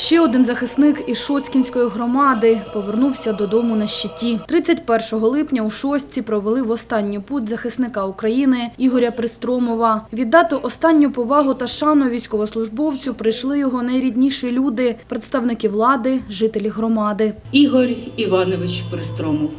Ще один захисник із Шоцкінської громади повернувся додому на щиті. 31 липня у Шостці провели в останню путь захисника України Ігоря Пристромова. Віддати останню повагу та шану військовослужбовцю прийшли його найрідніші люди, представники влади, жителі громади. Ігор Іванович Пристромов.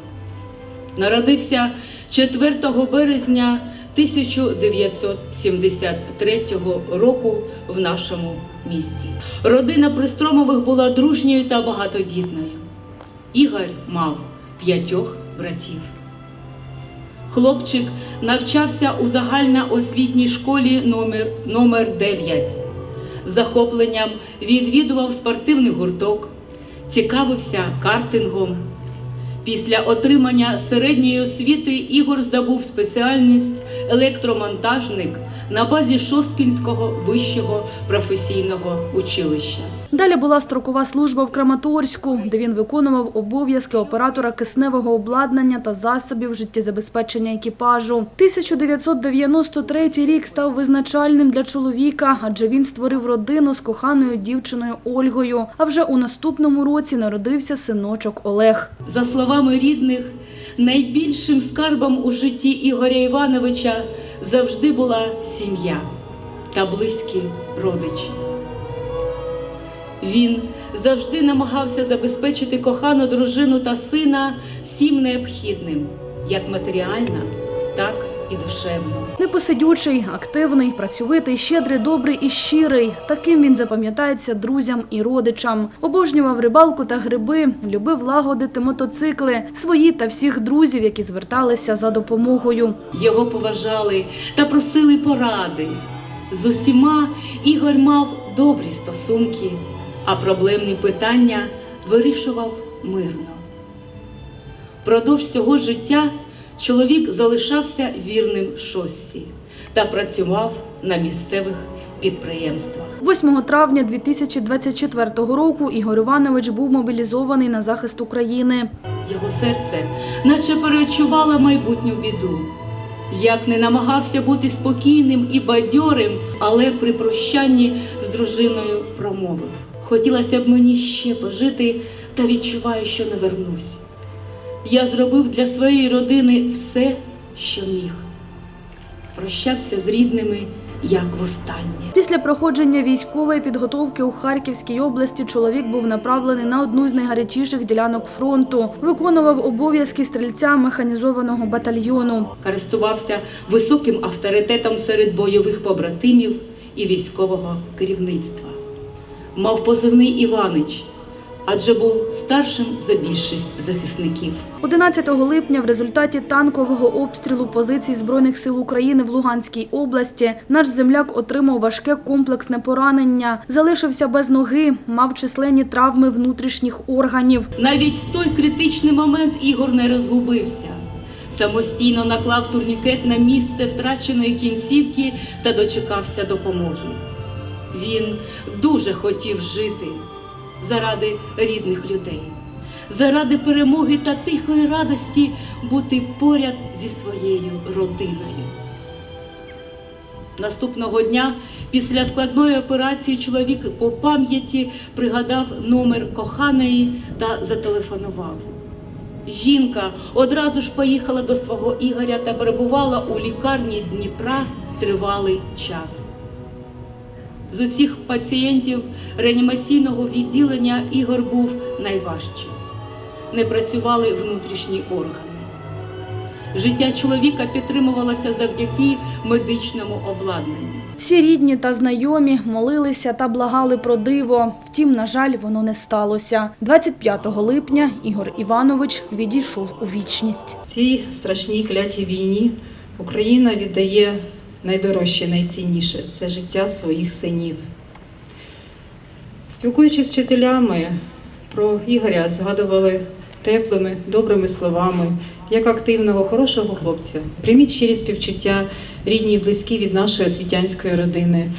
Народився 4 березня 1973 року в нашому місті. Родина Пристромових була дружньою та багатодітною. Ігор мав п'ятьох братів. Хлопчик навчався у загальноосвітній школі номер, номер 9. З захопленням відвідував спортивний гурток, цікавився картингом. Після отримання середньої освіти Ігор здобув спеціальність електромонтажник на базі Шосткінського вищого професійного училища. Далі була строкова служба в Краматорську, де він виконував обов'язки оператора кисневого обладнання та засобів життєзабезпечення екіпажу. 1993 рік став визначальним для чоловіка, адже він створив родину з коханою дівчиною Ольгою. А вже у наступному році народився синочок Олег. За словами рідних, найбільшим скарбом у житті Ігоря Івановича завжди була сім'я та близькі родичі. Він завжди намагався забезпечити кохану дружину та сина всім необхідним, як матеріально, так і душевно. Непосидючий, активний, працьовитий, щедрий, добрий і щирий. Таким він запам'ятається друзям і родичам. Обожнював рибалку та гриби, любив лагодити мотоцикли, свої та всіх друзів, які зверталися за допомогою. Його поважали та просили поради. З усіма Ігор мав добрі стосунки, а проблемні питання вирішував мирно. Продовж цього життя чоловік залишався вірним шоссі та працював на місцевих підприємствах. 8 травня 2024 року Ігор Іванович був мобілізований на захист України. Його серце наче перечувало майбутню біду. Як не намагався бути спокійним і бадьорим, але при прощанні з дружиною промовив. Хотілося б мені ще пожити, та відчуваю, що не вернусь. Я зробив для своєї родини все, що міг. Прощався з рідними, як востаннє. Після проходження військової підготовки у Харківській області чоловік був направлений на одну з найгарячіших ділянок фронту. Виконував обов'язки стрільця механізованого батальйону. Користувався високим авторитетом серед бойових побратимів і військового керівництва. Мав позивний Іванич, адже був старшим за більшість захисників. 11 липня в результаті танкового обстрілу позицій Збройних сил України в Луганській області наш земляк отримав важке комплексне поранення, залишився без ноги, мав численні травми внутрішніх органів. Навіть в той критичний момент Ігор не розгубився. Самостійно наклав турнікет на місце втраченої кінцівки та дочекався допомоги. Він дуже хотів жити заради рідних людей, заради перемоги та тихої радості бути поряд зі своєю родиною. Наступного дня, після складної операції, чоловік по пам'яті пригадав номер коханої та зателефонував. Жінка одразу ж поїхала до свого Ігоря та перебувала у лікарні Дніпра тривалий час. З усіх пацієнтів реанімаційного відділення Ігор був найважчим. Не працювали внутрішні органи. Життя чоловіка підтримувалося завдяки медичному обладнанню. Всі рідні та знайомі молилися та благали про диво. Втім, на жаль, воно не сталося. 25 липня Ігор Іванович відійшов у вічність. В цій страшній клятій війні Україна віддає найдорожче, найцінніше це життя своїх синів. Спілкуючись з вчителями про Ігоря, згадували теплими, добрими словами, як активного, хорошого хлопця. Прийміть щирі співчуття рідні і близькі від нашої освітянської родини.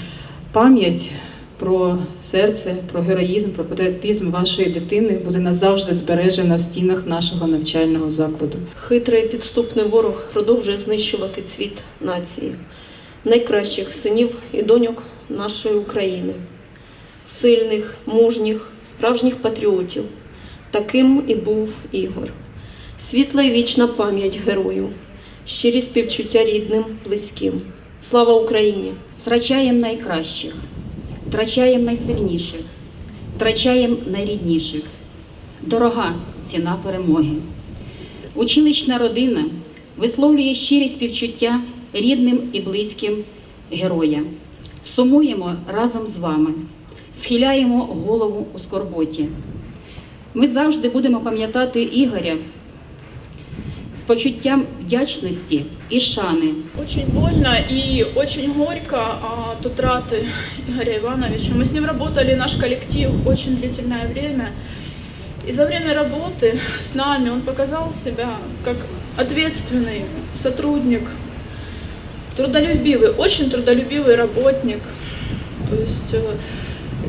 Пам'ять про серце, про героїзм, про патріотизм вашої дитини буде назавжди збережена в стінах нашого навчального закладу. Хитрий підступний ворог продовжує знищувати цвіт нації, найкращих синів і доньок нашої України. сильних, мужніх, справжніх патріотів. Таким і був Ігор. Світла й вічна пам'ять герою, щирі співчуття рідним, близьким. Слава Україні! Втрачаємо найкращих, втрачаємо найсильніших, втрачаємо найрідніших. Дорога ціна перемоги. Училищна родина висловлює щирі співчуття рідним і близьким героя. Сумуємо разом з вами, схиляємо голову у скорботі. Ми завжди будемо пам'ятати Ігоря з почуттям вдячності і шани. Очень больно и очень горько от утраты Игоря Ивановича. Мы с ним работали, наш коллектив, очень длительное время. И за время работы с нами он показал себя как ответственный сотрудник, трудолюбивый, очень трудолюбивый работник. То есть, э,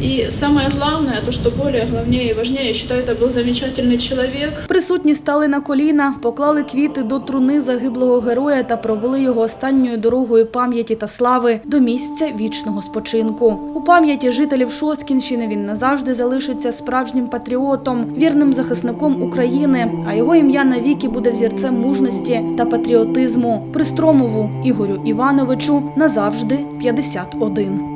и самое главное, то, что более главнее и важнее, я считаю, это был замечательный человек, Присутні стали на коліна, поклали квіти до труни загиблого героя та провели його останньою дорогою пам'яті та слави до місця вічного спочинку. У пам'яті жителів Шосткінщини він назавжди залишиться справжнім патріотом, вірним захисником України. А його ім'я навіки буде взірцем мужності та патріотизму. Пристромову Ігорю Івановичу назавжди 51.